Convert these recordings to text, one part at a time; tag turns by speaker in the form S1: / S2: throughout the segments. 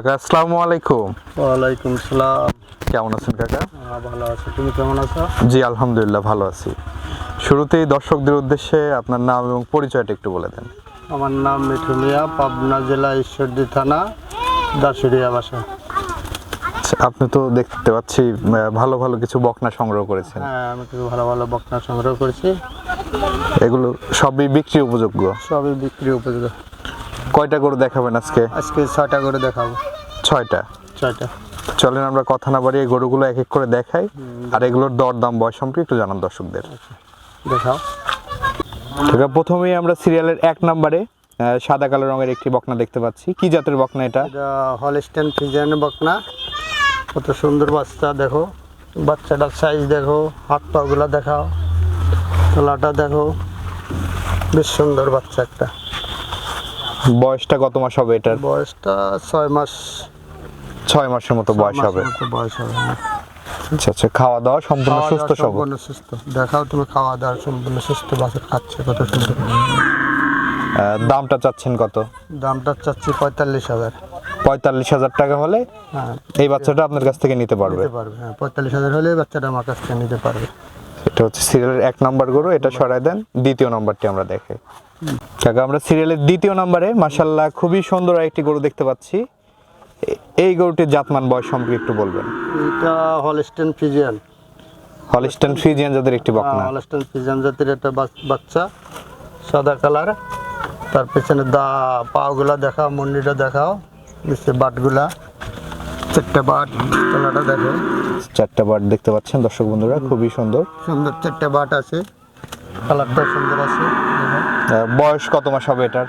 S1: কাকা আসসালামু আলাইকুম।
S2: ওয়ালাইকুম সালাম।
S1: কেমন আছেন কাকা?
S2: ভালো আছো। তুমি কেমন আছো?
S1: জি আলহামদুলিল্লাহ ভালো আছি। শুরুতেই দর্শকদের উদ্দেশ্যে আপনার নাম এবং পরিচয়টা একটু বলে দেন।
S2: আমার নাম মিঠু মিয়া পাবনা জেলা ঈশ্বরদী থানা দাসুরিয়া বাসা।
S1: আচ্ছা, আপনি তো দেখতে পাচ্ছি ভালো ভালো কিছু বকনা সংগ্রহ করেছেন।
S2: হ্যাঁ আমি কিছু ভালো ভালো বকনা সংগ্রহ করেছি।
S1: এগুলো সবই বিক্রি উপযোগ্য?
S2: সবই বিক্রি উপযোগী
S1: কয়টা গরু দেখাবেন আজকে?
S2: আজকে ছয়টা গরু দেখাবো।
S1: ছয়টা?
S2: ছয়টা।
S1: চলেন আমরা কথা না বাড়িয়ে গরুগুলো এক এক করে দেখাই। আর এগুলোর দর দাম বয়স সম্পর্কে একটু জানান দর্শকদের।
S2: দেখাও।
S1: আছে প্রথমেই আমরা সিরিয়ালের এক নম্বরে সাদা কালো রঙের একটি বকনা দেখতে পাচ্ছি। কি জাতের বকনা এটা?
S2: এটা হলস্টেন ফিজিয়ান বকনা। কত সুন্দর বাচ্চা দেখো। বাচ্চাটার সাইজ দেখো হাত পাগুলা দেখাও তোলাটা দেখো। বেশ সুন্দর বাচ্চা একটা।
S1: বয়সটা কত মাস হবে এটার?
S2: বয়সটা ছয় মাস।
S1: ছয় মাসের মতো বয়স হবে।
S2: বয়স হবে।
S1: আচ্ছা আচ্ছা খাওয়া দাওয়া সম্পূর্ণ সুস্থ সবল?
S2: সম্পূর্ণ সুস্থ। দেখাও তুমি খাওয়া দাওয়া সম্পূর্ণ সুস্থ বাছুর খাচ্ছে কত সুন্দর।
S1: দামটা চাচ্ছেন কত?
S2: দামটা চাচ্ছি পঁয়তাল্লিশ হাজার।
S1: পঁয়তাল্লিশ হাজার টাকা হলে
S2: হ্যাঁ।
S1: এই বাচ্চাটা আপনার কাছ থেকে নিতে পারবে?
S2: নিতে পারবে হ্যাঁ পঁয়তাল্লিশ হাজার হলে বাচ্চাটা আমার কাছ থেকে নিতে পারবে।
S1: এটা হচ্ছে সিরিয়ালের এক নম্বর গরু এটা সরাই দেন। দ্বিতীয় নম্বরটি আমরা দেখাই কাকা আমরা সিরিয়ালের দ্বিতীয় নম্বরে মাসাল্লাহ খুবই সুন্দর একটি গরু দেখতে পাচ্ছি। এই গরুটির জাতমান বয়স সম্পর্কে একটু বলবেন।
S2: এটা হলস্টেন ফিজিয়ান
S1: হলিস্টান ফিজিয়ান জাতের একটি বকনা।
S2: হলস্টেন ফিজিয়ান জাতির একটা বাচ- বাচ্চা সাদা কালার। তার পেছনে দা পাগুলা দেখাও মুন্ডিটা দেখাও নিচে বাটগুলা। চারটে বাট তলাটা দেখো।
S1: চারটা বার দেখতে পাচ্ছেন দর্শক বন্ধুরা খুবই সুন্দর।
S2: সুন্দর চারটে বাট আছে। কালারটা সুন্দর আছে।
S1: বয়স কত মাস হবে এটার?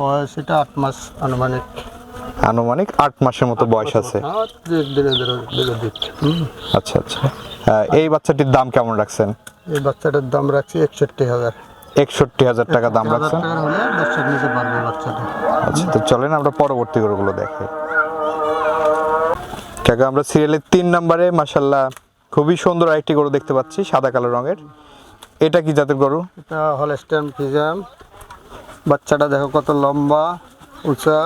S2: বয়স এটা আট মাস আনুমানিক।
S1: আনুমানিক আট মাসের মতো বয়স আছে।
S2: হুম।
S1: আচ্ছা আচ্ছা। এই বাচ্চাটির দাম কেমন রাখছেন?
S2: এই বাচ্চাটার দাম রাখছি একষট্টি হাজার।
S1: একষট্টি হাজার টাকা দাম রাখছেন? আচ্ছা তো চলেন আমরা পরবর্তী গরুগুলো দেখাই কাকা আমরা সিরিয়ালের তিন নম্বরে মাসাল্লাহ খুবই সুন্দর একটি গরু দেখতে পাচ্ছি সাদা কালো রঙের। এটা কি জাতের গরু?
S2: এটা হলস্টেন ফিজাম বাচ্চাটা দেখো কত লম্বা উঁচা।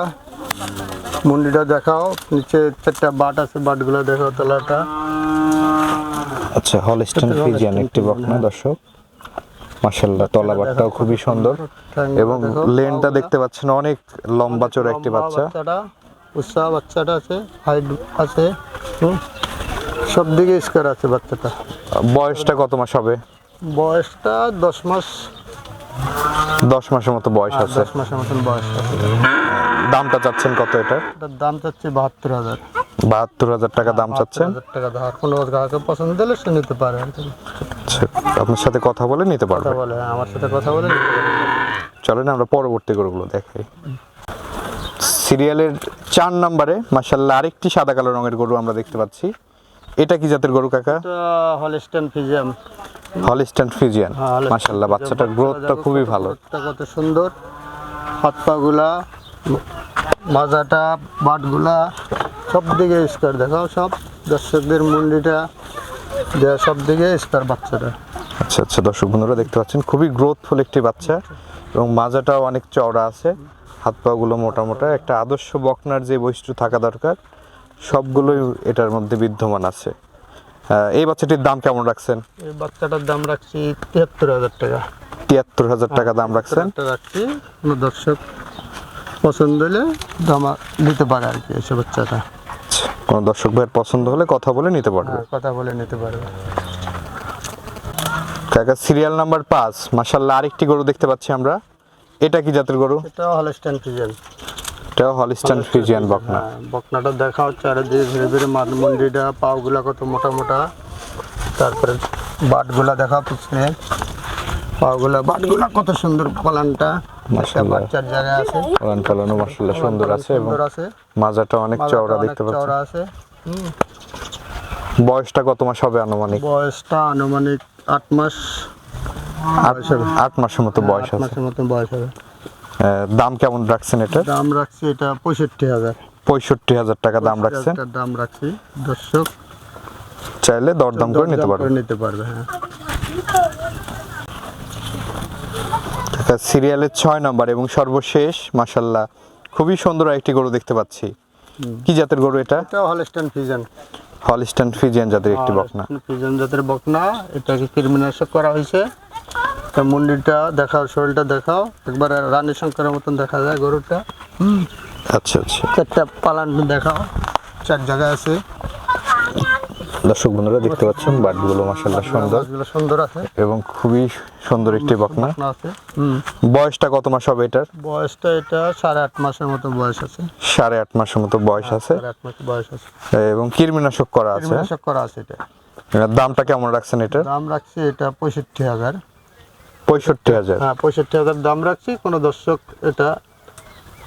S2: মুন্ডিটা দেখাও নিচে চারটা বাট আছে বাটগুলো দেখো তলাটা।
S1: আচ্ছা হলস্টেন
S2: Holstein
S1: একটি বকনা। দর্শক? মাসাল্লাহ তলাবারটাও খুবই সুন্দর। এবং লেনটা দেখতে পাচ্ছেন অনেক লম্বা চোর একটি বাচ্চা।
S2: উঁচা বাচ্চাটা আছে হাইট আছে। সব দিকে স্কোয়ার আছে বাচ্চাটা।
S1: বয়সটা কত মাস হবে?
S2: বয়সটা দশ মাস।
S1: দশ মাসের মতো বয়স আছে।
S2: দশ মাসের মতন বয়স আছে।
S1: দামটা চাচ্ছেন কত এটার
S2: এটার দাম চাচ্ছে বাহাত্তর হাজার।
S1: বাহাত্তর হাজার টাকা দাম চাচ্ছেন?
S2: টাকা ধার। কোনো গ্রাহকের পছন্দ হলে সে নিতে পারে
S1: আচ্ছা। আপনার সাথে কথা বলে নিতে
S2: কথা
S1: পারবে
S2: বলে হ্যাঁ, আমার সাথে কথা বলে।
S1: চলেন আমরা পরবর্তী গরুগুলো দেখাই। সিরিয়ালের চার নম্বরে মাসাল্লাহ আরেকটি সাদা কালো রঙের গরু আমরা দেখতে পাচ্ছি। এটা কি জাতের গরু কাকা?
S2: এটা হলস্টেন ফিজিয়াম।
S1: হলিস্টান মাসাল্লাহ
S2: Friesian।
S1: বাচ্চাটার গ্রোথটা খুবই ভালো।
S2: কত সুন্দর। হাত পাগুলা মাজাটা বাটগুলা সব দিকে স্কোয়ার দেখাও সব। দর্শকদের মুন্ডিটা দেওয়া সব দিকে স্কোয়ার বাচ্চাটা।
S1: আচ্ছা আচ্ছা দর্শক বন্ধুরা দেখতে পাচ্ছেন খুবই গ্রোথফুল একটি বাচ্চা এবং মাজাটাও অনেক চওড়া আছে। হাত পাগুলো মোটা মোটা একটা আদর্শ বকনার যে বৈশিষ্ট্য থাকা দরকার সবগুলোই এটার মধ্যে বিদ্যমান আছে। এই বাচ্চাটির দাম কেমন রাখছেন?
S2: এই বাচ্চাটার দাম রাখছি তিয়াত্তর হাজার টাকা।
S1: তিয়াত্তর হাজার টাকা দাম রাখছেন?
S2: রাখছি। কোনো দর্শক পছন্দ হলে দাম দিতে পারে আর কি এসে বাচ্চাটা।
S1: কোনো দর্শক ভাইয়ের পছন্দ হলে কথা বলে নিতে পারবে।
S2: হ্যাঁ, কথা বলে নিতে পারবে।
S1: কাকা সিরিয়াল নাম্বার পাঁচ। মাসাল্লাহ আরেকটি গরু দেখতে পাচ্ছি আমরা। এটা কি জাতের গরু?
S2: এটা হলস্টেন ফিজিয়ান।
S1: এটা হলিস্টান ফ্রিজিয়ান বকনা।
S2: বকনাটা দেখা হচ্ছে আর ধীরে ধীরে ধীরে মাঠ মন্ডিটা পাগুলা কত মোটা মোটা। তারপরে বাটগুলা দেখা পিছনে পাগুলা বাটগুলা কত সুন্দর পালানটা। বাচ্চার জায়গায় আছে।
S1: পালন পালানো মাসাল্লাহ সুন্দর আছে এবং
S2: সুন্দর আছে।
S1: মাজাটা অনেক চওড়া দেখতে পাচ্ছি
S2: চওড়া আছে।
S1: বয়সটা কত মাস হবে আনুমানিক?
S2: বয়সটা আনুমানিক আট মাস।
S1: আট আট মাসের মতো বয়স আছে।
S2: মাসের মতন বয়স হবে।
S1: দাম কেমন রাখছেন এটা
S2: দাম রাখছি এটা পঁয়ষট্টি হাজার।
S1: পঁয়ষট্টি হাজার টাকা দাম রাখছেন?
S2: দাম রাখছি দর্শক।
S1: চাইলে দরদাম করে নিতে
S2: করে নিতে পারবে হ্যাঁ।
S1: সিরিয়ালের ছয় নম্বর এবং সর্বশেষ মাসাল্লাহ খুবই সুন্দর একটি গরু দেখতে পাচ্ছি। কি জাতের গরু এটা?
S2: এটা হলস্টাইন ফিজন
S1: হলিস্টান ফিজিয়ান জাতের একটি বকনা।
S2: ফিজন জাতের বকনা এটাকে কৃমিনাশক করা হয়েছে। মুন্ডিটা দেখাও শরীরটা দেখাও। একবার রানী শঙ্করের মতন দেখা যায় গরুটা।
S1: আচ্ছা আচ্ছা।
S2: চারটা পালান দেখাও চার জায়গায় আছে।
S1: দর্শক বন্ধুরা দেখতে পাচ্ছেন বাটগুলো মাসাল্লাহ সুন্দর।
S2: সুন্দর আছে।
S1: এবং খুবই সুন্দর একটি বকনা।
S2: আছে হুম।
S1: বয়সটা কত মাস হবে এটার?
S2: বয়সটা এটা সাড়ে আট মাসের মতো বয়স আছে।
S1: সাড়ে আট মাসের মতো বয়স আছে।
S2: সাড়ে মাস বয়স আছে।
S1: এবং কৃমিনাশক করা আছে।
S2: কৃমিনাশক করা আছে এটা।
S1: দামটা কেমন রাখছেন এটার?
S2: দাম রাখছি এটা পঁয়ষট্টি হাজার।
S1: পঁয়ষট্টি হাজার।
S2: হ্যাঁ পঁয়ষট্টি হাজার দাম রাখছি। কোনো দর্শক এটা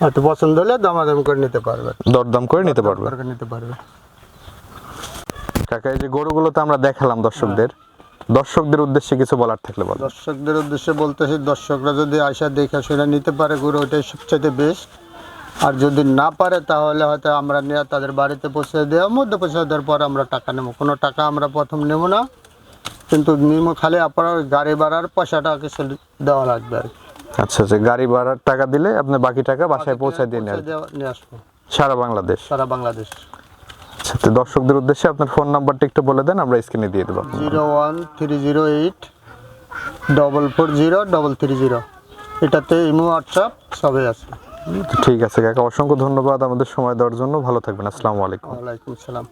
S2: হয়তো পছন্দ হলে দামাদাম করে নিতে পারবে।
S1: দরদাম করে নিতে পারবে।
S2: নিতে পারবে।
S1: কাকা এই যে গরুগুলো তো আমরা দেখালাম দর্শকদের দর্শকদের উদ্দেশ্যে কিছু বলার থাকলে বলো।
S2: দর্শকদের উদ্দেশ্যে বলতেছি দর্শকরা যদি আয়সা দেখে শুনে নিতে পারে গরু ওটাই সবচেয়ে বেস্ট আর যদি না পারে তাহলে হয়তো আমরা নিয়ে তাদের বাড়িতে পৌঁছে দেওয়ার মধ্যে পৌঁছে দেওয়ার পর আমরা টাকা নেব। কোনো টাকা আমরা প্রথম নেব না। কিন্তু নিমো খালি আপনার গাড়ি ভাড়ার পয়সাটা কিছু দেওয়া লাগবে আর।
S1: আচ্ছা আচ্ছা গাড়ি ভাড়ার টাকা দিলে আপনি বাকি টাকা বাসায় পৌঁছায় দিয়ে
S2: পৌঁছে নিয়ে আসব।
S1: সারা বাংলাদেশ?
S2: সারা বাংলাদেশ।
S1: আচ্ছা তো দর্শকদের উদ্দেশ্যে আপনার ফোন নাম্বারটা একটু বলে দেন আমরা স্ক্রিনে দিয়ে দেবো।
S2: Zero one three zero eight double four zero double three zero. এটাতে ইমো হোয়াটসঅ্যাপ সবই আছে।
S1: ঠিক আছে কাকা অসংখ্য ধন্যবাদ আমাদের সময় দেওয়ার জন্য। ভালো থাকবেন আসসালামু আলাইকুম।
S2: ওয়ালাইকুম সালাম